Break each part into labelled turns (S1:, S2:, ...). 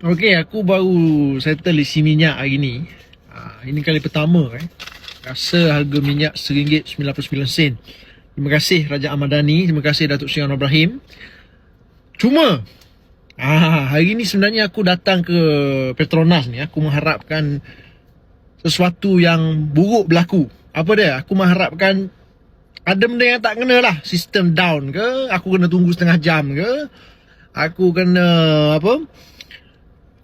S1: Okey, aku baru settle isi minyak hari ni. Ha, ini kali pertama eh. Rasa harga minyak RM1.99. Terima kasih Raja Ahmadani, terima kasih Datuk Seri Anwar Ibrahim. Cuma ah hari ni sebenarnya aku datang ke Petronas ni aku mengharapkan sesuatu yang buruk berlaku. Apa dia? Aku mengharapkan ada benda yang tak kena lah. Sistem down ke? Aku kena tunggu setengah jam ke? Aku kena apa?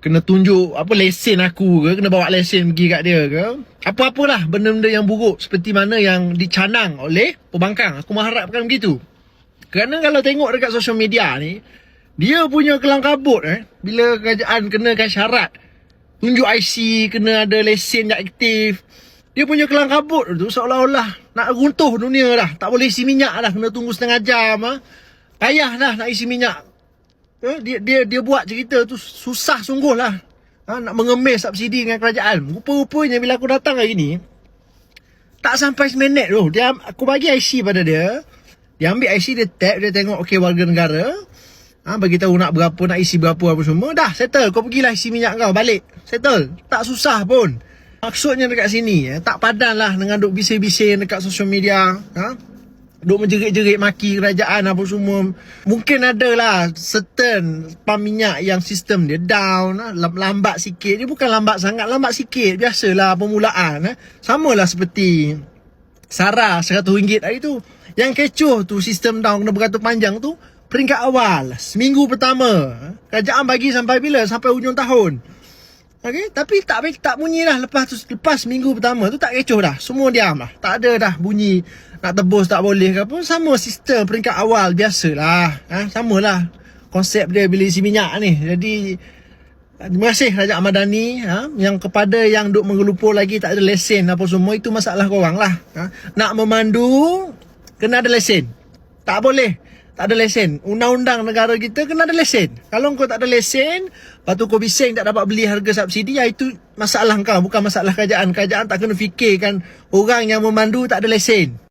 S1: Kena tunjuk apa lesen aku ke kena bawa lesen pergi kat dia ke apa-apalah benda-benda yang buruk seperti mana yang dicanang oleh pembangkang. Aku mengharapkan begitu. Kerana kalau tengok dekat social media ni dia punya kelang kabut eh bila kerajaan kenakan syarat tunjuk IC kena ada lesen yang aktif dia punya kelang kabut tu seolah-olah nak runtuh dunia dah tak boleh isi minyak dah kena tunggu setengah jam ah. Payah dah nak isi minyak Eh, dia dia dia buat cerita tu susah sungguh lah. Ha, nak mengemis subsidi dengan kerajaan. Rupa-rupanya bila aku datang hari ni, tak sampai seminit tu. Dia, aku bagi IC pada dia. Dia ambil IC, dia tap, dia tengok okay warga negara. Ha, bagi tahu nak berapa, nak isi berapa apa semua. Dah, settle. Kau pergilah isi minyak kau, balik. Settle. Tak susah pun. Maksudnya dekat sini, eh, tak padan lah dengan duk bising-bising dekat social media. Ha? Duk menjerit-jerit maki kerajaan apa semua. Mungkin ada lah certain pam minyak yang sistem dia down. ah, lam- Lambat sikit. Dia bukan lambat sangat. Lambat sikit. Biasalah permulaan. Eh. Sama lah seperti Sarah RM100 hari tu. Yang kecoh tu sistem down kena beratur panjang tu. Peringkat awal. Seminggu pertama. Kerajaan bagi sampai bila? Sampai hujung tahun. Okey, tapi tak tak bunyi dah lepas tu lepas minggu pertama tu tak kecoh dah. Semua diam lah. Tak ada dah bunyi nak tebus tak boleh ke apa. Sama sistem peringkat awal biasalah. Ha, samalah konsep dia bila isi minyak ni. Jadi Terima kasih Raja Ahmad Dhani ha, Yang kepada yang duk mengelupur lagi Tak ada lesen apa semua Itu masalah korang lah ha. Nak memandu Kena ada lesen Tak boleh Tak ada lesen Undang-undang negara kita Kena ada lesen Kalau kau tak ada lesen Lepas tu kau bising Tak dapat beli harga subsidi ya, Itu masalah kau Bukan masalah kerajaan Kerajaan tak kena fikirkan Orang yang memandu Tak ada lesen